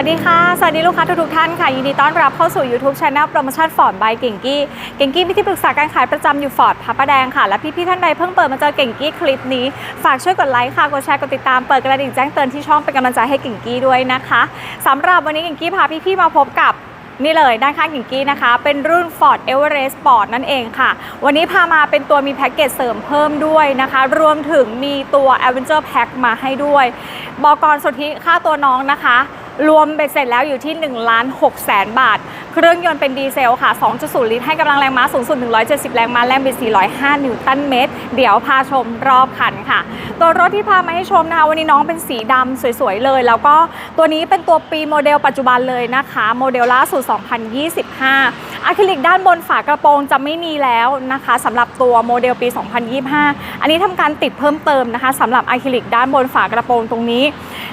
วัสดีค่ะ สวัสดีลูกค้าทุกๆท่านค่ะยินดีต้อนรับเข้าสู่ YouTube Channel โปรโมชั่นฟอร์ดบายเก่งกี้เก่งกี้มีที่ปรึกษาการขายประจำอยู่ฟอร์ดพระประแดงค่ะ และพี่ๆท่านใดเพิ่งเปิดมาเจอเก่งกี้คลิปนี้ ฝากช่วยกดไลค์ค่ะ กดแชร์ กดติดตาม เปิดกระดิ่งแจ้งเตือนที่ช่องเป็นกำลังใจให้เก่งกี้ด้วยนะคะสำหรับวันนี้เก่งกี้พาพี่ๆมาพบกับนี่เลยด้านข้างกิ่งกี้นะคะ เป็นรุ่น Ford Everest Sport นั่นเองค่ะ วันนี้พามาเป็นตัวมีแพ็กเกจเสริมเพิ่มด้วยนะคะ รวมถึงมีตัว Adventure Pack มาให้ด้วย บอกรสุทธิค่าตัวน้องนะคะ รวมเบ็ดเสร็จแล้วอยู่ที่1ล้าน6แสนบาท เครื่องยนต์เป็นดีเซลค่ะ 2.0 ลิตรให้กำลังแรงม้าสูงสุด 170 แรงม้าแรงบิด 405 นิวตันเมตร เดี๋ยวพาชมรอบคันค่ะ ตัวรถที่พามาให้ชมนะคะวันนี้น้องเป็นสีดำสวยๆเลย แล้วก็ตัวนี้เป็นตัวปีโมเดลปัจจุบันเลยนะคะ โมเดลล่าสุด 2025 อะคริลิกด้านบนฝากระโปรงจะไม่มีแล้วนะคะสำหรับตัวโมเดลปี 2025 อันนี้ทำการติดเพิ่มเติมนะคะสำหรับอะคริลิกด้านบนฝากระโปรงตรงนี้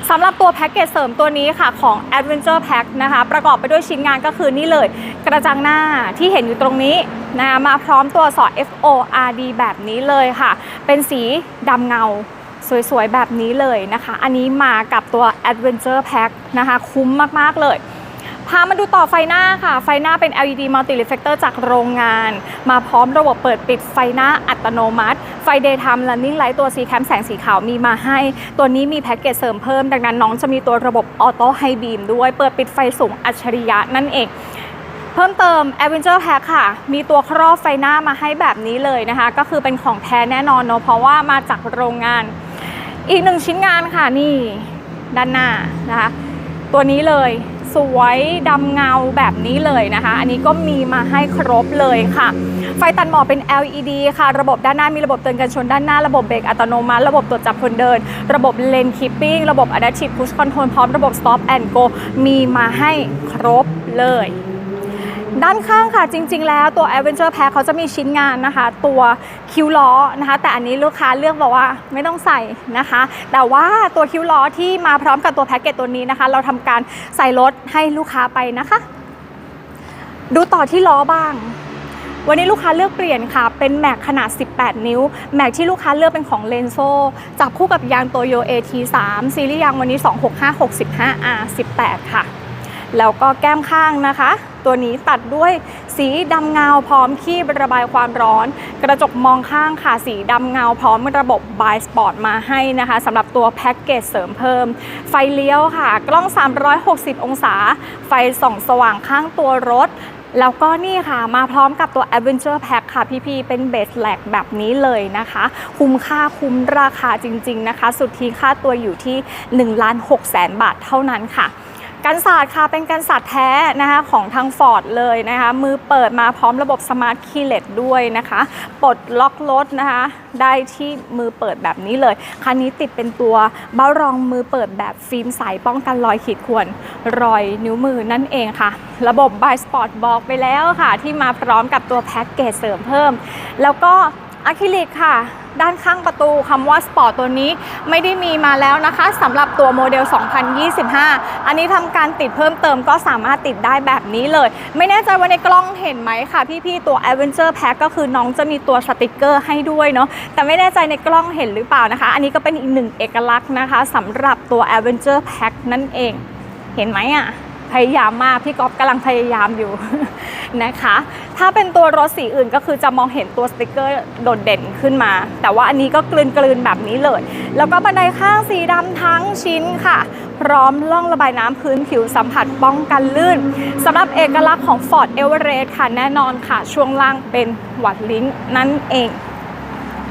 สำหรับตัวแพ็กเกจเสริมตัวนี้ค่ะของ Adventure Pack นะคะประกอบไปด้วยชิ้นงานก็คือนี่เลยกระจังหน้าที่เห็นอยู่ตรงนี้นะคะมาพร้อมตัวสอด FORD แบบนี้เลยค่ะ เป็นสีดำเงาสวยๆ แบบนี้เลยนะคะ อันนี้มากับตัว Adventure Pack นะคะ คุ้มมากๆเลย พามาดูต่อไฟหน้าค่ะ ไฟหน้าเป็น LED Multi Reflector จากโรงงาน มาพร้อมระบบเปิดปิดไฟหน้าอัตโนมัติ ไฟ Daytime Running Light ตัว C Cam แสงสีขาวมีมาให้ ตัวนี้มีแพ็กเกจเสริมเพิ่ม ดังนั้นน้องจะมีตัวระบบออโต้ไฮบีมด้วย เปิดปิดไฟสูงอัจฉริยะนั่นเองเพิ่มเติม Adventure Pack ค่ะ มีตัวครอบไฟหน้ามาให้แบบนี้เลยนะคะ ก็คือเป็นของแท้แน่นอนเนาะเพราะว่ามาจากโรงงาน อีกหนึ่งชิ้นงานค่ะนี่ด้านหน้านะคะ ตัวนี้เลย สวยดำเงาแบบนี้เลยนะคะ อันนี้ก็มีมาให้ครบเลยค่ะ ไฟตัดหมอกเป็น LED ค่ะ ระบบด้านหน้ามีระบบเตือนกันชนด้านหน้า ระบบเบรกอัตโนมัติ ระบบตรวจจับคนเดิน ระบบเลนคีปปิ้ง ระบบ Adaptive Push Control พร้อมระบบ Stop and Go มีมาให้ครบเลย ด้านข้างค่ะจริง ๆ แล้วตัว Adventure Pack เขาจะมีชิ้นงานนะคะ ตัวคิ้วล้อนะคะ แต่อันนี้ลูกค้าเลือกบอกว่าไม่ต้องใส่นะคะ แต่ว่าตัวคิ้วล้อที่มาพร้อมกับตัวแพ็กเกจตัวนี้นะคะ เราทำการใส่รถให้ลูกค้าไปนะคะ ดูต่อที่ล้อบ้างวันนี้ลูกค้าเลือกเปลี่ยนค่ะ เป็นแม็กขนาด 18 นิ้ว แม็กที่ลูกค้าเลือกเป็นของเลนโซจับคู่กับยางโตโย AT3 ซีรีส์ยางวันนี้ 265 65 R18 ค่ะ แล้วก็แก้มข้างนะคะ ตัวนี้ตัดด้วยสีดำเงาพร้อมคีบระบายความร้อน กระจกมองข้างค่ะสีดำเงาพร้อมระบบบายสปอร์ตมาให้นะคะสำหรับตัวแพ็กเกจเสริมเพิ่ม ไฟเลี้ยวค่ะ กล้อง 360 องศา ไฟส่องสว่างข้างตัวรถแล้วก็นี่ค่ะมาพร้อมกับตัว Adventure Pack ค่ะพี่ๆเป็นเบสแลกแบบนี้เลยนะคะ คุ้มค่าคุ้มราคาจริง ๆ นะคะ สุดที่ค่าตัวอยู่ที่1ล้าน6แสนบาทเท่านั้นค่ะ กันศาสตร์ค่ะเป็นกันศาสตร์แท้นะคะของทาง Ford เลยนะคะมือเปิดมาพร้อมระบบ Smart Keyless ด้วยนะคะปลดล็อกรถนะคะได้ที่มือเปิดแบบนี้เลย คันนี้ติดเป็นตัวเบ้ารองมือเปิดแบบฟิล์มใสป้องกันรอยขีดข่วนรอยนิ้วมือนั่นเองค่ะ ระบบ By Sport บอกไปแล้วค่ะ ที่มาพร้อมกับตัวแพ็กเกจเสริมเพิ่ม แล้วก็อะคริลิกค่ะ ด้านข้างประตูคำว่าสปอร์ตตัวนี้ไม่ได้มีมาแล้วนะคะสำหรับตัวโมเดล 2025 อันนี้ทำการติดเพิ่มเติมก็สามารถติดได้แบบนี้เลย ไม่แน่ใจว่าในกล้องเห็นไหมค่ะ พี่ๆ ตัว Adventure Pack ก็คือน้องจะมีตัวสติกเกอร์ให้ด้วยเนาะแต่ไม่แน่ใจในกล้องเห็นหรือเปล่านะคะ อันนี้ก็เป็นอีกหนึ่งเอกลักษณ์นะคะสำหรับตัว Adventure Pack นั่นเอง เห็นไหมอะ พยายามมาก พี่ก๊อฟกำลังพยายามอยู่ นะคะ ถ้าเป็นตัวรถสีอื่นก็คือจะมองเห็นตัวสติกเกอร์โดดเด่นขึ้นมา แต่ว่าอันนี้ก็กลืนกลืนแบบนี้เลย แล้วก็บันไดข้างสีดำทั้งชิ้นค่ะ พร้อมล่องระบายน้ำพื้นผิวสัมผัสป้องกันลื่นสำหรับเอกลักษณ์ของ Ford Everest ค่ะแน่นอนค่ะ ช่วงล่างเป็นหวัดลิ้นนั่นเอง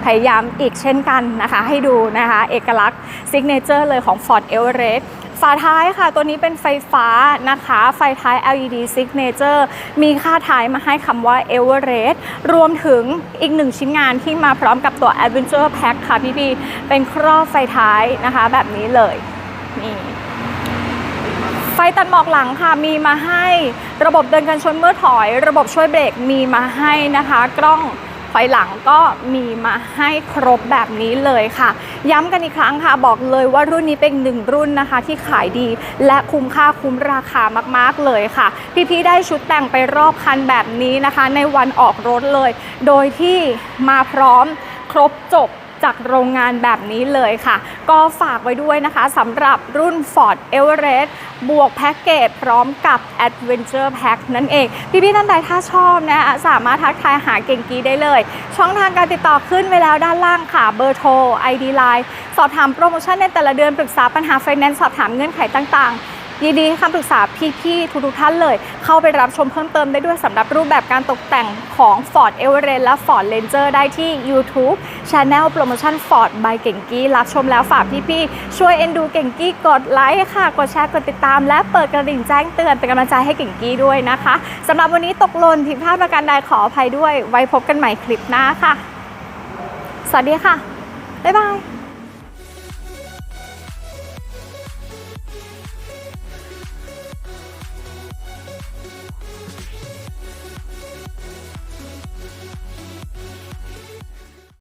พยายามอีกเช่นกันนะคะ ให้ดูนะคะ เอกลักษณ์ซิกเนเจอร์เลยของ Ford Everest ฝาท้ายค่ะ ตัวนี้เป็นไฟฟ้านะคะ ไฟท้าย LED Signature มีค่าท้ายมาให้คำว่า Everest รวมถึงอีกหนึ่งชิ้นงานที่มาพร้อมกับตัว Adventure Pack ค่ะพี่ๆเป็นครอบไฟท้ายนะคะ แบบนี้เลยนี่ไฟตัดหมอกหลังค่ะมีมาให้ ระบบเดินกันชนเมื่อถอย ระบบช่วยเบรกมีมาให้นะคะ กล้อง ถอยหลังก็มีมาให้ครบแบบนี้เลยค่ะ ย้ำกันอีกครั้งค่ะ บอกเลยว่ารุ่นนี้เป็นหนึ่งรุ่นนะคะ ที่ขายดีและคุ้มค่าคุ้มราคามากๆเลยค่ะ พี่ๆได้ชุดแต่งไปรอบคันแบบนี้นะคะ ในวันออกรถเลย โดยที่มาพร้อมครบจบ จากโรงงานแบบนี้เลยค่ะ ก็ฝากไว้ด้วยนะคะสำหรับรุ่น Ford Everest บวกแพ็กเกจพร้อมกับ Adventure Pack นั่นเอง พี่ๆท่านใดถ้าชอบนะสามารถทักทายหาเก่งกีได้เลย ช่องทางการติดต่อขึ้นไว้แล้วด้านล่างค่ะ เบอร์โทร ID Line สอบถามโปรโมชั่นในแต่ละเดือนปรึกษาปัญหาไฟแนนซ์สอบถามเงื่อนไขต่างๆ ยินดีให้คำปรึกษาพี่ๆทุกๆท่านเลย เข้าไปรับชมเพิ่มเติมได้ด้วยสำหรับรูปแบบการตกแต่งของ Ford Everest และ Ford Ranger ได้ที่ YouTube Channel Promotion Ford by เก่งกี้รับชมแล้วฝากพี่ๆช่วยเอ็นดูเก่งกี้กดไลค์ค่ะ กดแชร์กดติดตาม และเปิดกระดิ่งแจ้งเตือนเป็นกำลังใจให้เก่งกี้ด้วยนะคะสำหรับวันนี้ตกหล่นผิดพลาดประการใดขออภัยด้วย ไว้พบกันใหม่คลิปหน้าค่ะ สวัสดีค่ะบ๊ายบาย